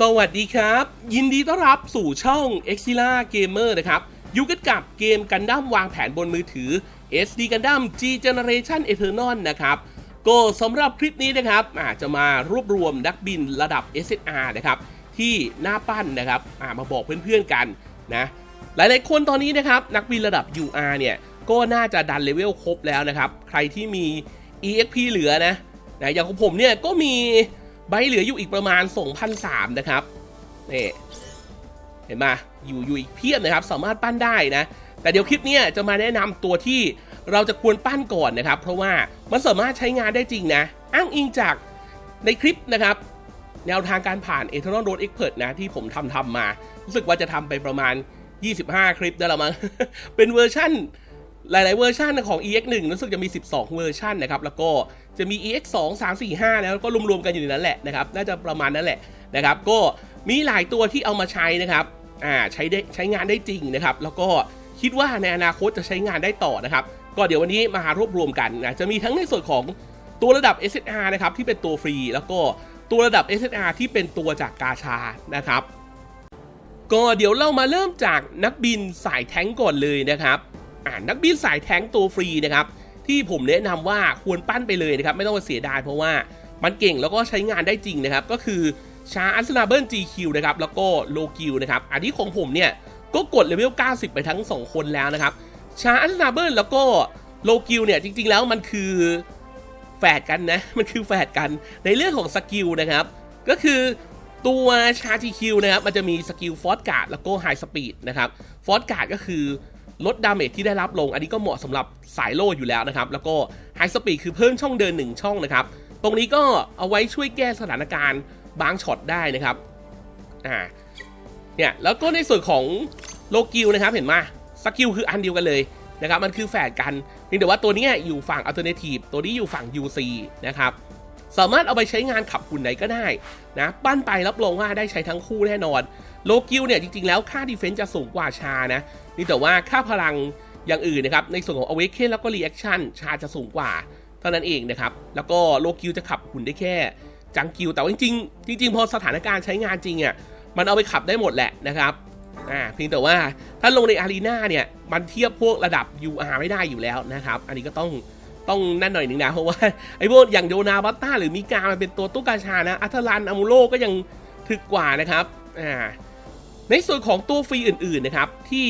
สวัสดีครับ ยินดีต้อนรับสู่ช่อง e x i l a Gamer นะครับ อยู่กันกับเกมกันดั้มวางแผนบนมือถือ SD กันดั้ม G Generation Eternal นะครับ ก็สำหรับคลิปนี้นะครับอาจจะมารวบรวมนักบินระดับ SSR นะครับ ที่หน้าปั้นนะครับมาบอกเพื่อนๆกันนะหลายๆคนตอนนี้นะครับ นักบินระดับ UR เนี่ยก็น่าจะดันเลเวลครบแล้วนะครับ ใครที่มี EXP เหลือนะนะอย่างของผมเนี่ยก็มี ใบเหลืออยู่อีกประมาณ 2,003นะครับนี่เห็นไหมอยู่อยู่อีกเพียบนะครับ สามารถปั้นได้นะ แต่เดี๋ยวคลิปนี้จะมาแนะนำตัวที่เราจะควรปั้นก่อนนะครับ เพราะว่ามันสามารถใช้งานได้จริงนะ อ้างอิงจากในคลิปนะครับ แนวทางการผ่าน Eternal Road Expert นะ ที่ผมทำทำมา รู้สึกว่าจะทำไปประมาณ 25 คลิปได้ล้วมั้งเป็นเวอร์ชั่น หลาย ๆ เวอร์ชันของ EX 1 รู้สึกจะมี 12 เวอร์ชันนะครับ แล้วก็จะมี EX 2 3 4 5 แล้วก็รวม ๆ กันอยู่ในนั้นแหละนะครับ น่าจะประมาณนั้นแหละนะครับ ก็มีหลายตัวที่เอามาใช้นะครับ อ่า ใช้ได้ใช้งานได้จริงนะครับ แล้วก็คิดว่าในอนาคตจะใช้งานได้ต่อนะครับ ก็เดี๋ยววันนี้มารวบรวมกันนะ จะมีทั้งในส่วนของตัวระดับ SSR นะครับที่เป็นตัวฟรี แล้วก็ตัวระดับ SSR ที่เป็นตัวจากกาชา นะครับ ก็เดี๋ยวเรามาเริ่มจากนักบินสายแท้งก่อนเลยนะครับ นักบินสายแท้งตัวฟรีนะครับที่ผมแนะนำว่าควรปั้นไปเลยนะครับไม่ต้องมาเสียดายเพราะว่ามันเก่งแล้วก็ใช้งานได้จริงนะครับ ก็คือชาอัสนาเบิล GQ นะครับแล้วก็โลกิวนะครับอันนี้ของผมเนี่ยก็กดเลเวล 90 ไปทั้ง 2 คนแล้วนะครับ ชาอัสนาเบิลแล้วก็โลกิวเนี่ยจริงๆแล้วมันคือแฝดกันนะ มันคือแฝดกันในเรื่องของสกิลนะครับ ก็คือตัวชา GQ นะครับ มันจะมีสกิลฟอสการ์ดแล้วก็ไฮสปีดนะครับ ฟอสการ์ดก็คือ ลดดาเมจที่ได้รับลง อันนี้ก็เหมาะสำหรับสายโล่อยู่แล้วนะครับ แล้วก็ไฮสปีดคือเพิ่มช่องเดิน 1 ช่องนะครับ ตรงนี้ก็เอาไว้ช่วยแก้สถานการณ์บางช็อตได้นะครับอ่าเนี่ยแล้วก็ในส่วนของโลกิลนะครับเห็นไหมสกิลคืออันเดียวกันเลยนะครับมันคือแฝดกันเพียงแต่ว่าตัวนี้อยู่ฝั่ง Alternative ตัวนี้อยู่ฝั่ง UC นะครับสามารถเอาไปใช้งานขับหุ่นไหนก็ได้นะปั้นไปรับรองว่าได้ใช้ทั้งคู่แน่นอน โลกิลเนี่ยจริงๆแล้วค่าดีเฟนซ์จะสูงกว่าชานะ นี่แต่ว่าค่าพลังอย่างอื่นนะครับ ในส่วนของ Awaken แล้วก็ Reaction ชาจะสูงกว่า เท่านั้นเองนะครับ แล้วก็โลกิลจะขับหุ่นได้แค่จังกิลแต่ว่าจริงๆจริง ๆ พอสถานการณ์ใช้งานจริงอะมันเอาไปขับได้หมดแหละนะครับอ่าเพียงแต่ว่าถ้าลงในอารีนาเนี่ยมันเทียบพวกระดับ UR ไม่ได้อยู่แล้วนะครับ อันนี้ก็ต้องต้องนั่นหน่อยหนึ่งนะเพราะว่าไอ้พวกอย่างโดนาบัตตาหรือมิกามันเป็นตัวตุ๊กกาชานะอัทลันอามูโลก็ยังถึกกว่านะครับอ่า ในส่วนของตัวฟรีอื่นๆนะครับที่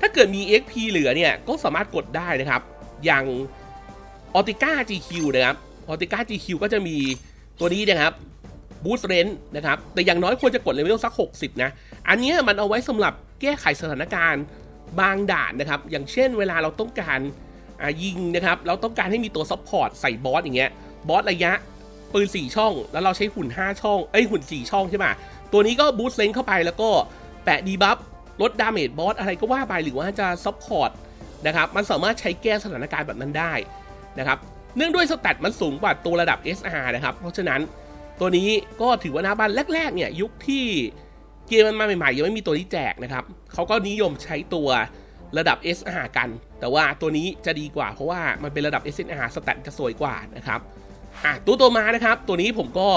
ถ้าเกิดมี XP เหลือเนี่ยก็สามารถกดได้นะครับ อย่างออติก้า GQ นะครับออติก้า GQ ก็จะมีตัวนี้นะครับบูสเรนนะครับ แต่อย่างน้อยควรจะกดเลเวลสัก 60 นะ อันนี้มันเอาไว้สำหรับแก้ไขสถานการณ์บางด่านนะครับ อย่างเช่นเวลาเราต้องการยิงนะครับ เราต้องการให้มีตัวซัพพอร์ตใส่บอสอย่างเงี้ย บอสระยะปืน 4 ช่อง แล้วเราใช้หุ่น 5 ช่อง เอ้ยหุ่น 4 ช่องใช่ไหมตัวนี้ก็บูสต์เลนเข้าไปแล้วก็ แปะดีบัฟลดดาเมจบอสอะไรก็ว่าไปหรือว่าจะซัพพอร์ตนะครับมันสามารถใช้แก้สถานการณ์แบบนั้นได้นะครับเนื่องด้วยสแตทมันสูงกว่าตัวระดับ SR นะครับ เพราะฉะนั้นตัวนี้ก็ถือว่าหน้าบ้านแรกๆเนี่ยยุคที่เกมมันมาใหม่ๆยังไม่มีตัวนี้แจกนะครับเขาก็นิยมใช้ตัวระดับ SR กัน แต่ว่าตัวนี้จะดีกว่า เพราะว่ามันเป็นระดับ SR สแตทจะสวยกว่านะครับอะตัวตัวมานะครับ ตัวนี้ผมก็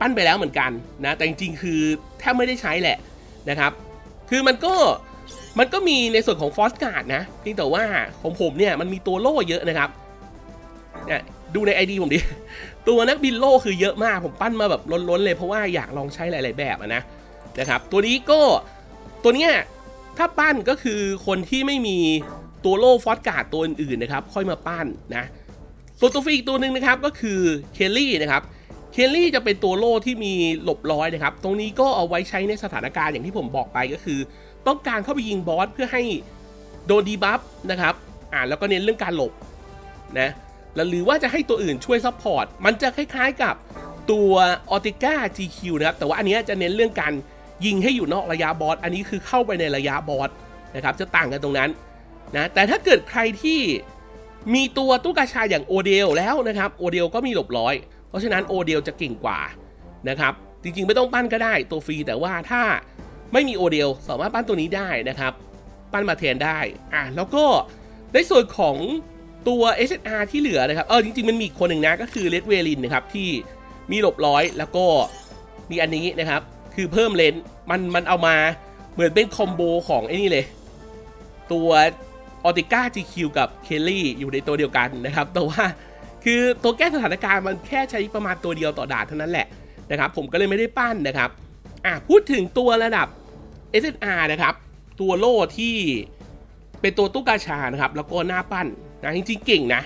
ปั้นไปแล้วเหมือนกันนะแต่จริงๆคือแทบไม่ได้ใช้แหละ นะครับ คือมันก็มันก็มีในส่วนของฟอสการ์ดนะเพียงแต่ว่าของผมเนี่ยมันมีตัวโล่เยอะนะครับเนี่ยดูใน ID ผมดิ ตัวนักบินโล่คือเยอะมาก ผมปั้นมาแบบล้นๆเลยเพราะว่าอยากลองใช้หลาย ๆ แบบนะนะครับ ตัวนี้ก็ตัวเนี้ยถ้าปั้นก็คือคนที่ไม่มีตัวโล่ฟอสการ์ดตัวอื่นๆนะครับ ค่อยมาปั้นนะส่วนตัวฟรีอีกตัวหนึ่งนะครับก็คือเคลลี่นะครับ เคลลี่จะเป็นตัวโล่ที่มีหลบร้อยนะครับ ตรงนี้ก็เอาไว้ใช้ในสถานการณ์อย่างที่ผมบอกไปก็คือ ต้องการเข้าไปยิงบอสเพื่อให้โดนดีบัฟนะครับ อ่าแล้วก็เน้นเรื่องการหลบนะแลหรือว่าจะให้ตัวอื่นช่วยซัพพอร์ต มันจะคล้ายๆกับตัวออติก้า GQ นะครับ แต่ว่าอันนี้จะเน้นเรื่องการยิงให้อยู่นอกระยะบอส อันนี้คือเข้าไปในระยะบอสนะครับ จะต่างกันตรงนั้นนะ แต่ถ้าเกิดใครที่มีตัวตู้กาชาอย่างโอเดลแล้วนะครับ โอเดลก็มีหลบร้อย เพราะฉะนั้นโอเดลจะเก่งกว่านะครับ จริงๆ ไม่ต้องปั้นก็ได้ตัวฟรี แต่ว่าถ้าไม่มีโอเดลสามารถปั้นตัวนี้ได้นะครับ ปั้นมาแทนได้อะแล้วก็ในส่วนของตัว SSR ที่เหลือนะครับเออจริงๆ มันมีคนหนึ่งนะก็คือเลดเวลินนะครับที่มีหลบร้อยแล้วก็มีอันนี้นะครับ คือเพิ่มเลนส์มันมันเอามาเหมือนเป็นคอมโบของไอ้นี่เลย ตัวออติก้า GQ กับเคลลี่อยู่ในตัวเดียวกันนะครับ แต่ว่า คือตัวแก้สถานการณ์มันแค่ใช้ประมาณตัวเดียวต่อด่านเท่านั้นแหละนะครับ ผมก็เลยไม่ได้ปั้นนะครับอะพูดถึงตัวระดับ SSR นะครับ ตัวโล่ที่เป็นตัวตู้กาชานะครับ แล้วก็หน้าปั้นนะจริงๆเก่งนะ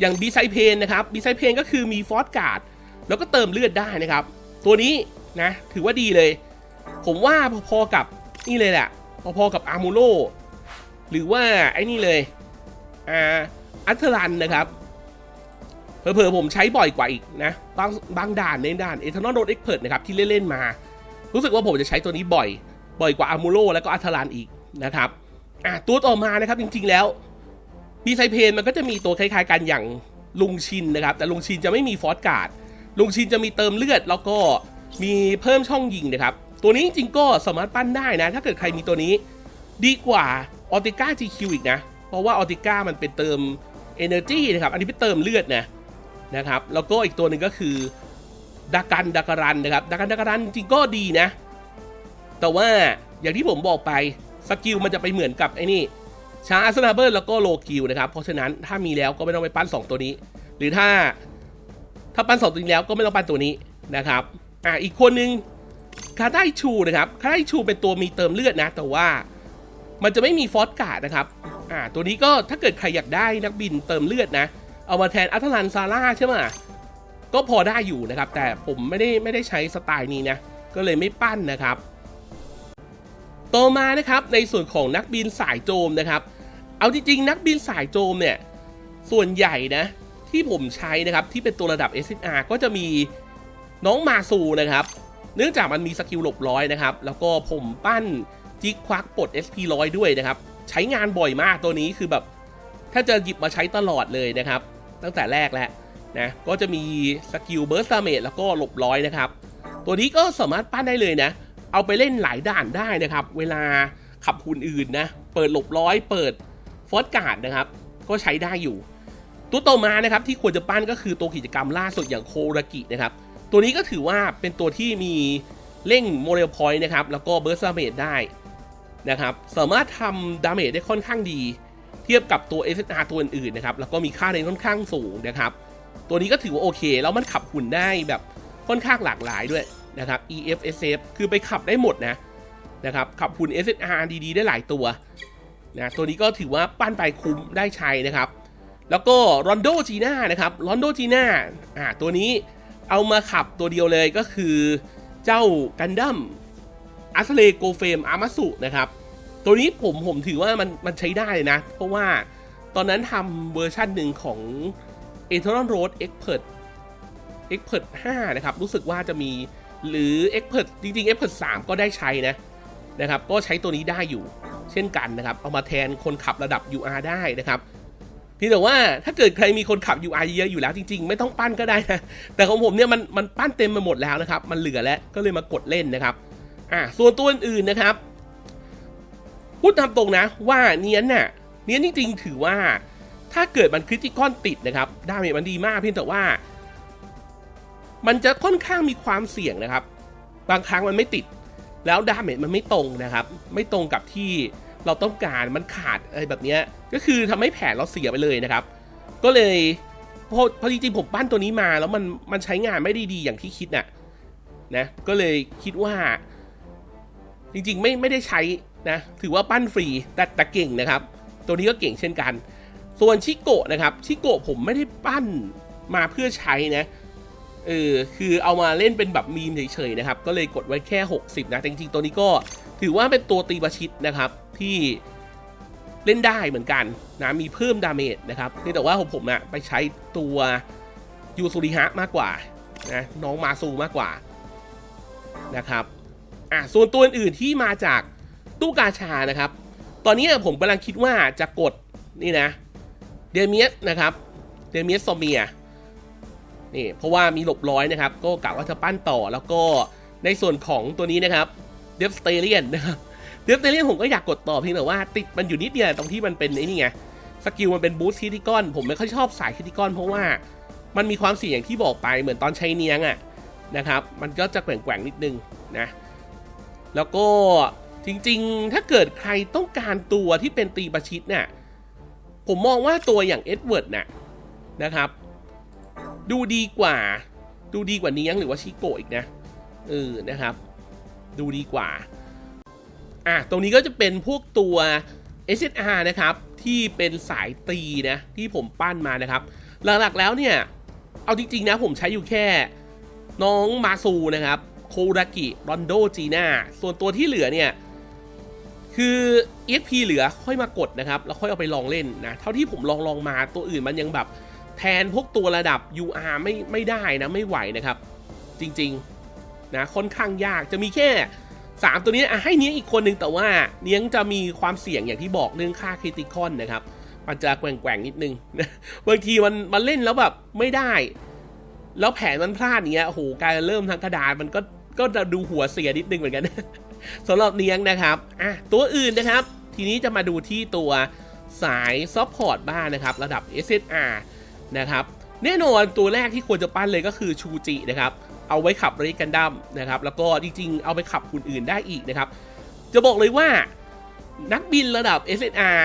อย่างบีไซเพนนะครับบีไซเพนก็คือมีฟอสการ์ดแล้วก็เติมเลือดได้นะครับ ตัวนี้นะถือว่าดีเลย ผมว่าพอๆกับนี่เลยแหละพอๆกับอาร์มูโลหรือว่าไอ้นี่เลยอ่าอัตลันนะครับ เผลอๆผมใช้บ่อยกว่าอีกนะ บางบางด่านในด่านเอทานอลโรดเอ็กเพรนะครับที่เล่นๆมา รู้สึกว่าผมจะใช้ตัวนี้บ่อย บ่อยกว่าอาร์มูโลแล้วก็อัตลันอีกนะครับอะตัวต่อมานะครับจริงๆแล้วมีไซเพนมันก็จะมีตัวคล้ายๆกันอย่างลุงชินนะครับ แต่ลุงชินจะไม่มีฟอสการ์ดลุงชินจะมีเติมเลือด แล้วก็มีเพิ่มช่องยิงนะครับ ตัวนี้จริงๆก็สามารถปั้นได้นะ ถ้าเกิดใครมีตัวนี้ ดีกว่าออติก้า GQ อีกนะ เพราะว่าออติก้ามันเป็นเติม Energy นะครับ อันนี้เป็นเติมเลือดนะ นะครับแล้วก็อีกตัวหนึ่งก็คือดากันดาการันนะครับดากันดาการันจริงก็ดีนะ แต่ว่าอย่างที่ผมบอกไปสกิลมันจะไปเหมือนกับไอ้นี่ชาร์สนาเบิร์แล้วก็โลกิลนะครับเพราะฉะนั้นถ้ามีแล้วก็ไม่ต้องไปปั้น 2 ตัวนี้ หรือถ้าถ้าปั้น 2 ตัวนี้แล้วก็ไม่ต้องปั้นตัวนี้นะครับอ่าอีกคนนึงคาไดชูนะครับคาไดชูเป็นตัวมีเติมเลือดนะ แต่ว่ามันจะไม่มีฟอสการ์ดนะครับอ่าตัวนี้ก็ถ้าเกิดใครอยากได้นักบินเติมเลือดนะ เอามาแทนอัตลันซาร่าใช่ไหมก็พอได้อยู่นะครับ แต่ผมไม่ได้ไม่ได้ใช้สไตล์นี้นะ ก็เลยไม่ปั้นนะครับ ต่อมานะครับในส่วนของนักบินสายโจมนะครับ เอาจริงๆนักบินสายโจมเนี่ย ส่วนใหญ่นะ ที่ผมใช้นะครับที่เป็นตัวระดับ SSR ก็จะมีน้องมาซูนะครับ เนื่องจากมันมีสกิลหลบร้อยนะครับ แล้วก็ผมปั้นจิกควักปลด SP ร้อยด้วยนะครับ ใช้งานบ่อยมากตัวนี้คือแบบ ถ้าจะหยิบมาใช้ตลอดเลยนะครับ ตั้งแต่แรกแล้วนะก็จะมีสกิลเบิร์สตาเมจแล้วก็หลบร้อยนะครับ ตัวนี้ก็สามารถปั้นได้เลยนะ เอาไปเล่นหลายด่านได้นะครับ เวลาขับหุ่นอื่นนะ เปิดหลบร้อย เปิดฟอสการ์ดนะครับ ก็ใช้ได้อยู่ ตัวต่อมานะครับที่ควรจะปั้นก็คือตัวกิจกรรมล่าสุดอย่างโครากินะครับ ตัวนี้ก็ถือว่าเป็นตัวที่มีเร่งโมเดลพอยต์นะครับ แล้วก็เบิร์สดาเมจได้นะครับ สามารถทำดาเมจได้ค่อนข้างดี ทียบกับตัว SSR ตัวอื่นๆนะครับ แล้วก็มีค่าเรนค่อนข้างสูงนะครับ ตัวนี้ก็ถือว่าโอเค แล้วมันขับหุ่นได้แบบค่อนข้างหลากหลายด้วยนะครับ EFSF คือไปขับได้หมดนะนะครับ ขับหุ่น SSR ดีๆ ได้หลายตัวนะตัวนี้ก็ถือว่าปั้นไปคุ้มได้ใช้นะครับ แล้วก็รอนโดจีน่านะครับรอนโดจีน่าอ่าตัวนี้เอามาขับตัวเดียวเลยก็คือเจ้ากันดั้มอัสเลโกเฟมอามาสุนะครับ ตัวนี้ผมผมถือว่ามันมันใช้ได้เลยนะ เพราะว่าตอนนั้นทำเวอร์ชันหนึ่งของ e t e r n Road Expert Expert 5 นะครับ รู้สึกว่าจะมีหรือ Expert จริงๆ Expert 3 ก็ได้ใช้นะนะครับ ก็ใช้ตัวนี้ได้อยู่ เช่นกันนะครับ เอามาแทนคนขับระดับ UR ได้นะครับพียงแต่ว่าถ้าเกิดใครมีคนขับ UI เยอะอยู่แล้วจริงๆ ไม่ต้องปั้นก็ได้นะ แต่ของผมเนี่ยมันมันปั้นเต็มไปหมดแล้วนะครับ มันเหลือแล้วก็เลยมากดเล่นนะครับ อ่าส่วนตัวอื่นๆนะครับ พูดตามตรงนะว่าเนียนน่ะเนียนจริงๆถือว่า ถ้าเกิดมันคริติคอนติดนะครับดาเมจมันดีมากเพียงแต่ว่า มันจะค่อนข้างมีความเสี่ยงนะครับ บางครั้งมันไม่ติด แล้วดาเมจมันไม่ตรงนะครับ ไม่ตรงกับที่เราต้องการมันขาดอะไรแบบนี้ก็คือทำให้แผนเราเสียไปเลยนะครับ ก็เลยพอพอจริงๆผมปั้นตัวนี้มาแล้วมันมันใช้งานไม่ได้ดีอย่างที่คิดน่ะนะก็เลยคิดว่า จริงๆ ไม่ไม่ได้ใช้ นะ ถือว่าปั้นฟรีแต่แต่เก่งนะครับ ตัวนี้ก็เก่งเช่นกัน ส่วนชิโกะนะครับ ชิโกะผมไม่ได้ปั้นมาเพื่อใช้นะ เออ คือเอามาเล่นเป็นแบบมีมเฉยๆนะครับ ก็เลยกดไว้แค่ 60 นะ แต่จริงๆ ตัวนี้ก็ถือว่าเป็นตัวตีประชิดนะครับ ที่เล่นได้เหมือนกันนะ มีเพิ่มดาเมจนะครับนี่แต่ว่าผมผมนะไปใช้ตัวยูสุริฮะมากกว่านะน้องมาซูมากกว่านะครับ อะ ส่วนตัวอื่นๆที่มาจาก ตู้กาชานะครับ ตอนนี้ผมกำลังคิดว่าจะกดนี่นะ เดเมียสนะครับ เดเมียสโซเมียนี่เพราะว่ามีหลบร้อยนะครับ ก็กะว่าจะปั้นต่อแล้วก็ในส่วนของตัวนี้นะครับเดฟสเตเลียนนะครับเดฟสเตเลียนผมก็อยากกดต่อเพียงแต่ว่าติดมันอยู่นิดเดียวตรงที่มันเป็นไอ้นี่ไงสกิลมันเป็นบูสต์คิติกอนผมไม่ค่อยชอบสายคิติกอนเพราะว่ามันมีความเสี่ยงที่บอกไปเหมือนตอนใช้เนียงอะนะครับ มันก็จะแกว่งๆนิดนึงนะ แล้วก็ จริงๆ ถ้าเกิดใครต้องการตัวที่เป็นตีประชิดเนี่ย ผมมองว่าตัวอย่างเอ็ดเวิร์ดน่ะนะครับ ดูดีกว่า ดูดีกว่านี้ยงหรือว่าชิโกอีกนะเออนะครับ ดูดีกว่า อะ ตรงนี้ก็จะเป็นพวกตัว SSR นะครับ ที่เป็นสายตีนะ ที่ผมปั้นมานะครับ หลักๆแล้วเนี่ย เอาจริงๆนะผมใช้อยู่แค่น้องมาซูนะครับ โครากิรอนโดจีน่าส่วนตัวที่เหลือเนี่ย คือ EXP เหลือค่อยมากดนะครับแล้วค่อยเอาไปลองเล่นนะเท่าที่ผมลองลองมาตัวอื่นมันยังแบบแทนพวกตัวระดับ UR ไม่ไม่ได้นะไม่ไหวนะครับ จริงๆนะค่อนข้างยากจะมีแค่ 3 ตัวนี้อะให้เนี้ยอีกคนนึงแต่ว่าเนี้ยงจะมีความเสี่ยงอย่างที่บอกเรื่องค่าคริติคอนนะครับมันจะแกว่งๆนิดนึงบางทีมันมันเล่นแล้วแบบไม่ได้ แล้วแผนมันพลาดอย่างเงี้ยโอ้โหการเริ่มทางกระดานมันก็ก็จะดูหัวเสียนิดนึงเหมือนกัน สำหรับเนียงนะครับอะตัวอื่นนะครับ ทีนี้จะมาดูที่ตัวสายซัพพอร์ตบ้างนะครับ ระดับ SSR นะครับ แน่นอนตัวแรกที่ควรจะปั้นเลยก็คือชูจินะครับ เอาไว้ขับเรกันดัมนะครับ แล้วก็จริงๆ เอาไปขับคนอื่นได้อีกนะครับ จะบอกเลยว่านักบินระดับ SSR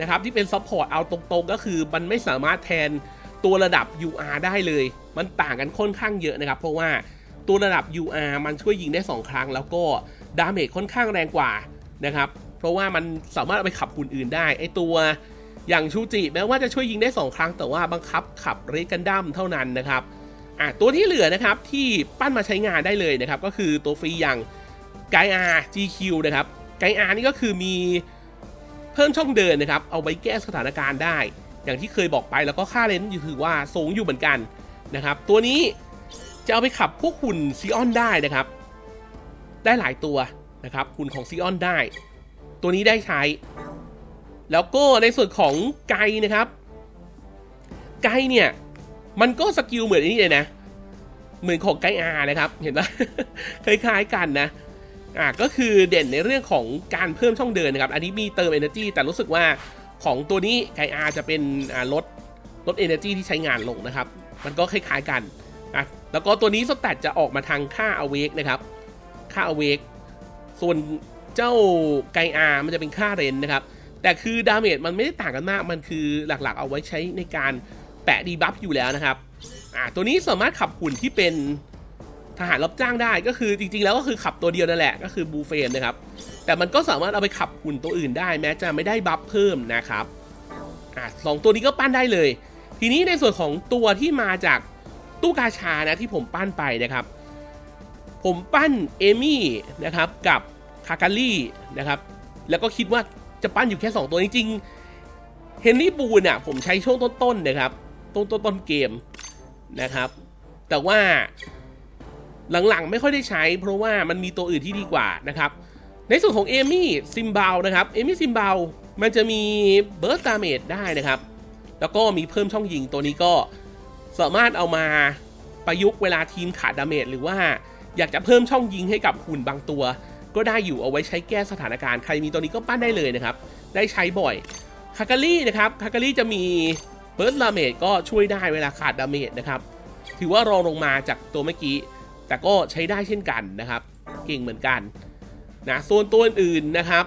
นะครับที่เป็นซัพพอร์ตเอาตรงๆ ก็คือมันไม่สามารถแทนตัวระดับ UR ได้เลย มันต่างกันค่อนข้างเยอะนะครับ เพราะว่าตัวระดับ UR มันช่วยยิงได้ 2 ครั้งแล้วก็ ดาเมจค่อนข้างแรงกว่านะครับ เพราะว่ามันสามารถเอาไปขับคนอื่นได้ ไอตัวอย่างชูจิแม้ว่าจะช่วยยิงได้ 2 ครั้งแต่ว่าบังคับขับเรกันดัมเท่านั้นนะครับอะตัวที่เหลือนะครับที่ปั้นมาใช้งานได้เลยนะครับ ก็คือตัวฟรีอย่างไกอาร์ GQ นะครับไกอาร์นี่ก็คือมีเพิ่มช่องเดินนะครับ เอาไว้แก้สถานการณ์ได้ อย่างที่เคยบอกไปแล้วก็ค่าเลนส์อยู่ถือว่าสูงอยู่เหมือนกันนะครับ ตัวนี้จะเอาไปขับพวกหุ่นซีออนได้นะครับ ได้หลายตัวนะครับหุ่นของซีออนได้ ตัวนี้ได้ใช้ แล้วก็ในส่วนของไกนะครับ ไกเนี่ย มันก็สกิลเหมือนนี้เลยนะ เหมือนของไกอาร์นะครับ เห็นปะคล้ายๆกันนะอ่าก็คือเด่นในเรื่องของการเพิ่มช่องเดินนะครับ อันนี้มีเติม Energy แต่รู้สึกว่าของตัวนี้ไกอาร์จะเป็นลดลด Energy ที่ใช้งานลงนะครับ มันก็คล้ายๆกันนะแล้วก็ตัวนี้สแตทจะออกมาทางค่า Awake นะครับ ค่า Awake ส่วนเจ้าไกอาร์มันจะเป็นค่าเรนนะครับ แต่คือดาเมจมันไม่ได้ต่างกันมาก มันคือหลักๆเอาไว้ใช้ในการแปะดีบัฟอยู่แล้วนะครับ อ่าตัวนี้สามารถขับหุ่นที่เป็นทหารรับจ้างได้ก็คือจริงๆ แล้วก็คือขับตัวเดียวนั่นแหละก็คือบูเฟนนะครับ แต่มันก็สามารถเอาไปขับหุ่นตัวอื่นได้แม้จะไม่ได้บัฟเพิ่มนะครับอ่าสองตัวนี้ก็ปั้นได้เลย ทีนี้ในส่วนของตัวที่มาจากตู้กาชานะที่ผมปั้นไปนะครับ ผมปั้นเอมี่นะครับกับคาการีนะครับแล้วก็คิดว่าจะปั้นอยู่แค่ 2 ตัวจริงๆเฮนรี่บูนอะผมใช้ช่วงต้นๆนะครับต้นต้นต้นเกมนะครับ แต่ว่าหลังๆไม่ค่อยได้ใช้ เพราะว่ามันมีตัวอื่นที่ดีกว่านะครับ ในส่วนของเอมี่ซิมบาลนะครับเอมี่ซิมบาลมันจะมีเบิร์สดาเมจได้นะครับ แล้วก็มีเพิ่มช่องยิงตัวนี้ก็สามารถเอามาประยุกต์เวลาทีมขาดดาเมจหรือว่า อยากจะเพิ่มช่องยิงให้กับหุ่นบางตัว ก็ได้อยู่เอาไว้ใช้แก้สถานการณ์ใครมีตัวนี้ก็ปั้นได้เลยนะครับ ได้ใช้บ่อยคาการีนะครับคาการีจะมีเบิร์ดดาเมจก็ช่วยได้เวลาขาดดาเมจนะครับ ถือว่ารองลงมาจากตัวเมื่อกี้ แต่ก็ใช้ได้เช่นกันนะครับ เก่งเหมือนกันนะส่วนตัวอื่นนะครับ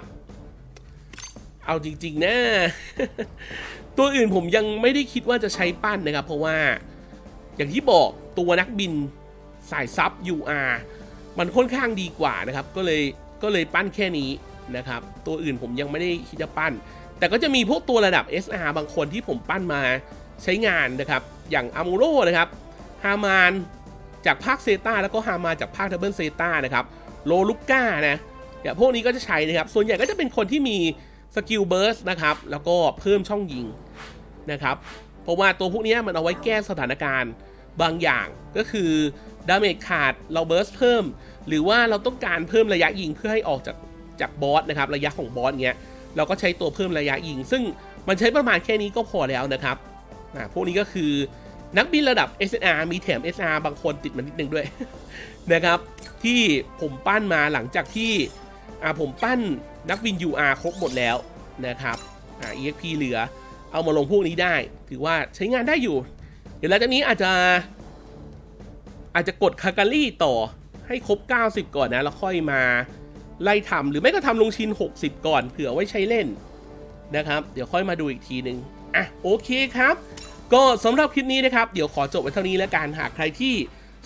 เอาจริงๆนะ ตัวอื่นผมยังไม่ได้คิดว่าจะใช้ปั้นนะครับ เพราะว่าอย่างที่บอกตัวนักบิน สายซับ UR มันค่อนข้างดีกว่านะครับ ก็เลยก็เลยปั้นแค่นี้นะครับ ตัวอื่นผมยังไม่ได้คิดจะปั้น แต่ก็จะมีพวกตัวระดับ SR บางคนที่ผมปั้นมาใช้งานนะครับ อย่างอามูโรนะครับ ฮามานจากภาคเซตาแล้วก็ฮามาจากภาคดับเบิลเซตานะครับ โลลูก้านะอย่างพวกนี้ก็จะใช้นะครับ ส่วนใหญ่ก็จะเป็นคนที่มีสกิลเบิร์สนะครับ แล้วก็เพิ่มช่องยิงนะครับ เพราะว่าตัวพวกนี้มันเอาไว้แก้สถานการณ์บางอย่างก็คือ ดาเมจขาดเราเบิร์สเพิ่ม หรือว่าเราต้องการเพิ่มระยะยิงเพื่อให้ออกจากจากบอสนะครับระยะของบอสเงี้ยเราก็ใช้ตัวเพิ่มระยะยิง ซึ่งมันใช้ประมาณแค่นี้ก็พอแล้วนะครับอ่าพวกนี้ก็คือนักบินระดับ SR มีแถม SR บางคนติดมานิดนึงด้วยนะครับ ที่ผมปั้นมาหลังจากที่ผมปั้นนักบิน UR ครบหมดแล้วนะครับอ่า EXP เหลือเอามาลงพวกนี้ได้ ถือว่าใช้งานได้อยู่ เดี๋ยวหลังจากนี้อาจจะ อาจจะกดคาการีต่อให้ครบ 90 ก่อนนะ แล้วค่อยมาไล่ทำหรือไม่ก็ทำลงชิน 60 ก่อนเผื่อไว้ใช้เล่นนะครับ เดี๋ยวค่อยมาดูอีกทีหนึ่งอะโอเคครับ ก็สำหรับคลิปนี้นะครับ เดี๋ยวขอจบไว้เท่านี้แล้วกันหากใครที่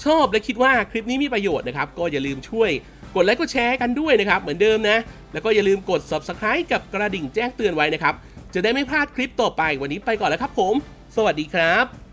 ชอบและคิดว่าคลิปนี้มีประโยชน์นะครับ ก็อย่าลืมช่วยกดไลค์กดแชร์กันด้วยนะครับ เหมือนเดิมนะ แล้วก็อย่าลืมกด subscribe กับกระดิ่งแจ้งเตือนไว้นะครับ จะได้ไม่พลาดคลิปต่อไปวันนี้ไปก่อนแล้วครับผม สวัสดีครับ